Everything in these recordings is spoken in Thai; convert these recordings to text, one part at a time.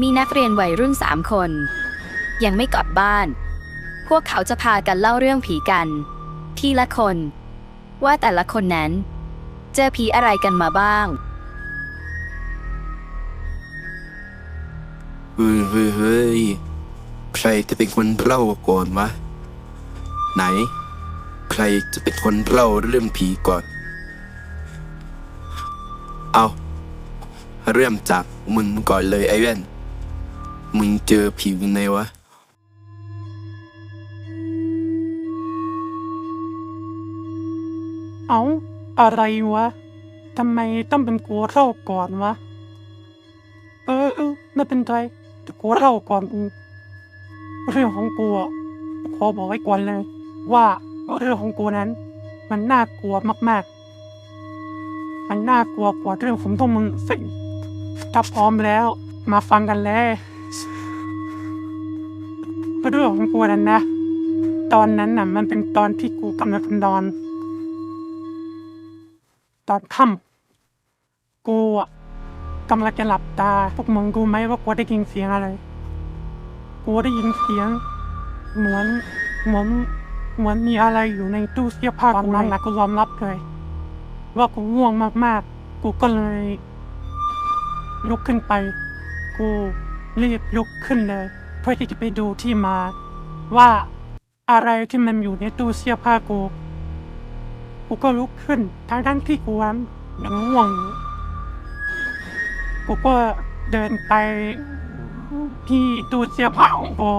มีนักเรียนวัยรุ่นสามคน ยังไม่กลับบ้าน พวกเขาจะพากันเล่าเรื่องผีกัน ทีละคน ว่าแต่ละคนนั้น เจอผีอะไรกันมาบ้างเฮ้ยเฮ้ยเฮ้ยใครจะเป็นคนเล่าก่อนวะ ไหน ใครจะเป็นคนเล่าเรื่องผีก่อน เอา เริ่มจากมึงก่อนเลยไอ้แว่น มึงเจอผียังไงวะเอาอะไรวะทำไมต้องเป็นกูเล่าก่อนวะ เออเออไม่เป็นไรแต่กูเล่าก่อนกูเรื่องของกูอะขอบอกไว้ก่อนเลย ว่าเรื่องของกูนั้น มันน่ากลัวมากๆ มันน่ากลัวกว่าเรื่องผมต้องมึงสิถ้าพร้อมแล้ว มาฟังกันเลย เรื่องของกูนั้นนะ ตอนนั้นน่ะ มันเป็นตอนที่กูกำลังนอน ตอนค่ำกูอะกำลังจะหลับตา พวกมึงรู้ไหมว่ากูได้ยินเสียงอะไร กูได้ยินเสียง เหมือนเหมือนเหมือนมีอะไรอยู่ในตู้เสื้อผ้าตอนนั้นนะกูยอมรับเลย ว่ากูง่วงมากๆ กูก็เลยลุกขึ้นไป กูรีบลุกขึ้นเลย เพื่อที่จะไปดูที่มา ว่าอะไรที่มันอยู่ในตู้เสื้อผ้ากู กูก็ลุกขึ้นทั้งทั้งที่กูยังง่วง กูก็เดินไปที่ตู้เสื้อผ้าของกู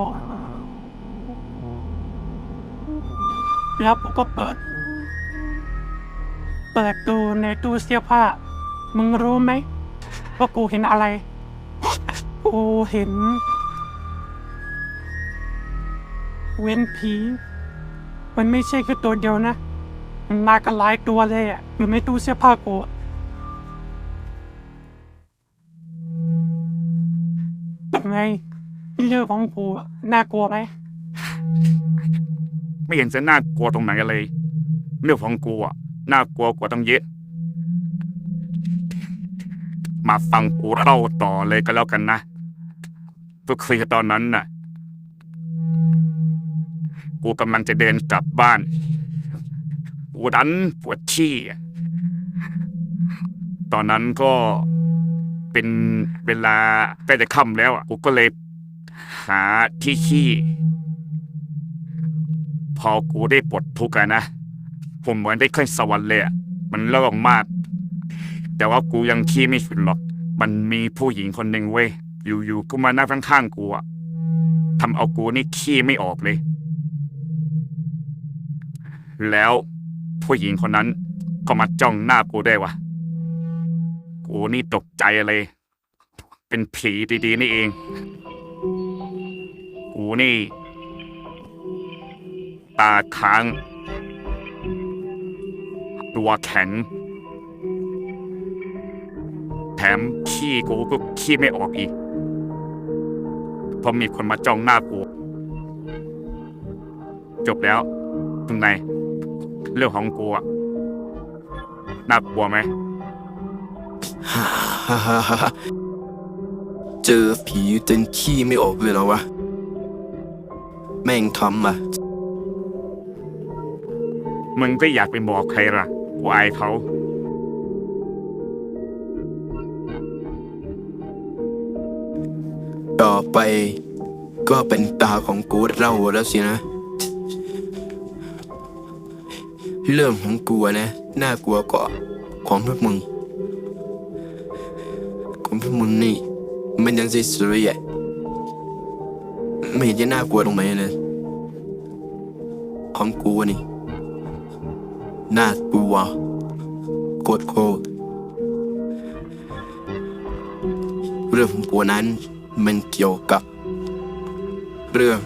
แล้วกูก็เปิด เปิดดูในตู้เสื้อผ้า มึงรู้ไหมว่ากูเห็นอะไร กูเห็น เว้นผี มันไม่ใช่แค่ตัวเดียวนะ มันมากันหลายตัวเลยอะอยู่ในตู้เสื้อผ้ากูเป็นไงเรื่องของกูน่ากลัวไหมไม่เห็นจะน่ากลัวตรงไหนเลยเรื่องของกูอะน่ากลัวกว่าตั้งเยอะ มาฟังกูเล่าต่อเลยก็แล้วกันนะก็คือตอนนั้นน่ะ กูกำลังจะเดินกลับบ้าน กูดันปวดที่ตอนนั้นก็เป็นเวลาใกล้จะค่ำแล้วอะกูก็เลยหาที่ขี้ พอกูได้ปลดทุกข์นะ ผมเหมือนได้ขึ้นสวรรค์เลยอะมันโล่งมาก แต่ว่ากูยังขี้ไม่สุดหรอก มันมีผู้หญิงคนหนึ่งเว้ยอยู่ๆก็มานั่งข้างๆกูอะทำเอากูนี่ขี้ไม่ออกเลย แล้วผู้หญิงคนนั้นก็มาจ้องหน้ากูได้วยวะกูนี่ตกใจเลย เป็นผีดีๆนี่เอง กูนี่ ตาค้าง ตัวแข็ง แถมขี้กูก็ขี้ไม่ออกอีกเพราะมีคนมาจ้องหน้ากู จบแล้วตรงไหน เรื่องของกูอะน่ากลัวไหม ฮ่าฮ่าฮ่าฮ่าเจอผีจนขี้ไม่ออกเลยเหรอวะ แม่งทำอะ มึงก็อยากไปบอกใครล่ะกูอายเขา ต่อไปก็เป็นตาของกูเล่าแล้วสินะ เรื่องของกูอะนะ น่ากลัวกว่าของพวกมึง ของพวกมึงนี่ มันยังสวยๆอะไม่เห็นจะน่ากลัวตรงไหนเลยของกูนี่ น่ากลัวโคตรโคตรเรื่องของกูนั้น มันเกี่ยวกับเรื่อง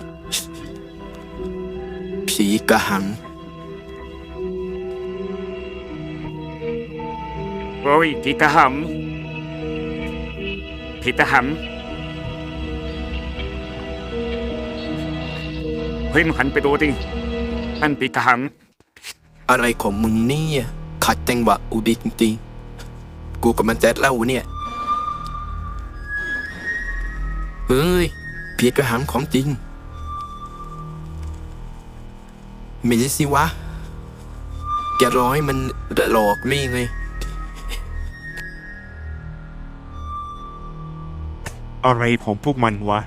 ผีกระหัง โอ้ยผีกระหำผีกระหำเฮ้ยมึงหันไปดูดินั่นผีกระหอะไรของมึงเนี่ยขัดจังหวะอุดิจริงๆกูกับมันแจะเล่าเนี่ยเฮ้ยผีกระหังของจริงไม่ใช่สิวะ แกร้อยมันหลอกนี่ไง อะไรของพวกมันวะ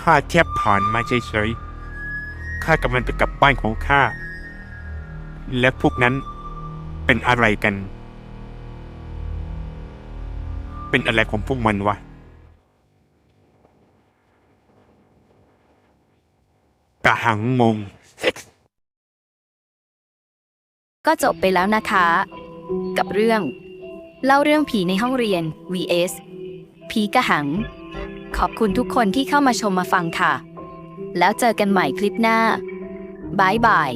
ข้าแค่ผ่านมาเฉยๆ ข้ากำลังจะกลับบ้านของข้า และพวกนั้นเป็นอะไรกัน เป็นอะไรของพวกมันวะ กะหังมงก็จบไปแล้วนะคะ กับเรื่อง เล่าเรื่องผีในห้องเรียน vs ผีกระหัง ขอบคุณทุกคนที่เข้ามาชมมาฟังค่ะ แล้วเจอกันใหม่คลิปหน้าบายบาย